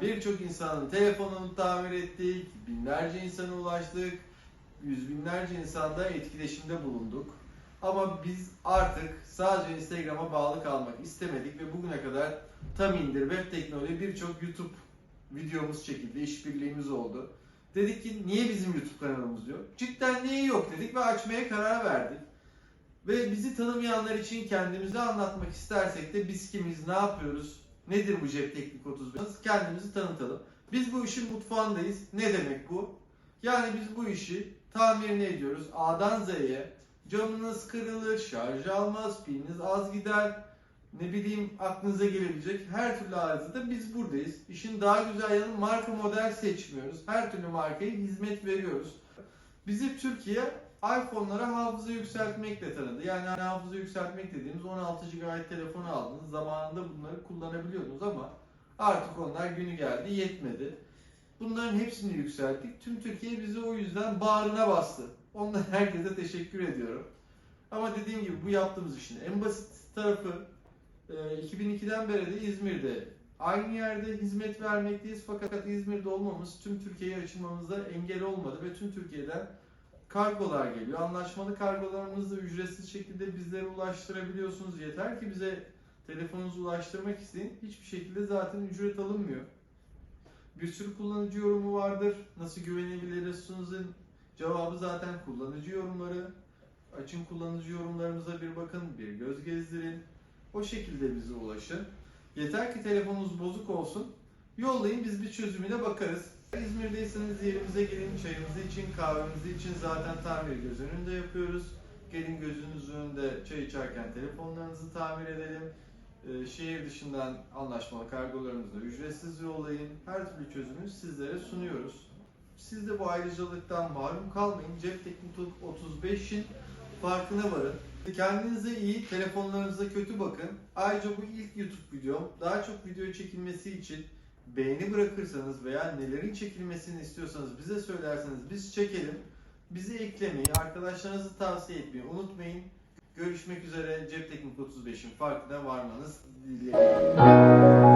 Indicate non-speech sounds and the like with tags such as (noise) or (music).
birçok insanın telefonunu tamir ettik, binlerce insana ulaştık, yüz binlerce insanda etkileşimde bulunduk. Ama biz artık sadece Instagram'a bağlı kalmak istemedik ve bugüne kadar tam indir web teknoloji birçok YouTube videomuz çekildi, işbirliğimiz oldu. Dedik ki niye bizim YouTube kanalımız yok? Cidden niye yok dedik ve açmaya karar verdik. Ve bizi tanımayanlar için kendimizi anlatmak istersek de biz kimiz, ne yapıyoruz, nedir bu Cep Teknik 35? Kendimizi tanıtalım. Biz bu işin mutfağındayız. Ne demek bu? Yani biz bu işi tamirini ediyoruz. A'dan Z'ye. Camınız kırılır, şarj almaz, piliniz az gider. Ne bileyim aklınıza gelebilecek her türlü arızada biz buradayız. İşin daha güzel yanı marka model seçmiyoruz. Her türlü markaya hizmet veriyoruz. Bizi Türkiye iPhone'lara hafıza yükseltmekle tanıdı. Yani hafıza yükseltmek dediğimiz 16 GB telefonu aldınız. Zamanında bunları kullanabiliyordunuz ama artık onlar günü geldi yetmedi. Bunların hepsini yükselttik. Tüm Türkiye bizi o yüzden bağrına bastı. Ondan (laughs) herkese teşekkür ediyorum. Ama dediğim gibi bu yaptığımız işin en basit tarafı e, 2002'den beri de İzmir'de aynı yerde hizmet vermekteyiz. Fakat İzmir'de olmamız tüm Türkiye'ye açılmamıza engel olmadı ve tüm Türkiye'den kargolar geliyor. Anlaşmalı kargolarımızı ücretsiz şekilde bizlere ulaştırabiliyorsunuz. Yeter ki bize telefonunuzu ulaştırmak isteyin. Hiçbir şekilde zaten ücret alınmıyor. Bir sürü kullanıcı yorumu vardır. Nasıl güvenebilirsinizin cevabı zaten kullanıcı yorumları. Açın kullanıcı yorumlarımıza bir bakın, bir göz gezdirin. O şekilde bize ulaşın. Yeter ki telefonunuz bozuk olsun. Yollayın biz bir çözümüne bakarız. İzmir'deyseniz yerimize gelin çayımızı için, kahvemizi için zaten tamiri göz önünde yapıyoruz. Gelin gözünüzün önünde çay içerken telefonlarınızı tamir edelim. Ee, şehir dışından anlaşmalı kargolarımızı ücretsiz yollayın. Her türlü çözümü sizlere sunuyoruz. Siz de bu ayrıcalıktan mahrum kalmayın. Cep Teknik 35'in farkına varın. Kendinize iyi, telefonlarınıza kötü bakın. Ayrıca bu ilk YouTube videom. Daha çok video çekilmesi için beğeni bırakırsanız veya nelerin çekilmesini istiyorsanız bize söylerseniz biz çekelim. Bizi eklemeyi, arkadaşlarınızı tavsiye etmeyi unutmayın. Görüşmek üzere Cep Teknik 35'in farkına varmanız dileğiyle.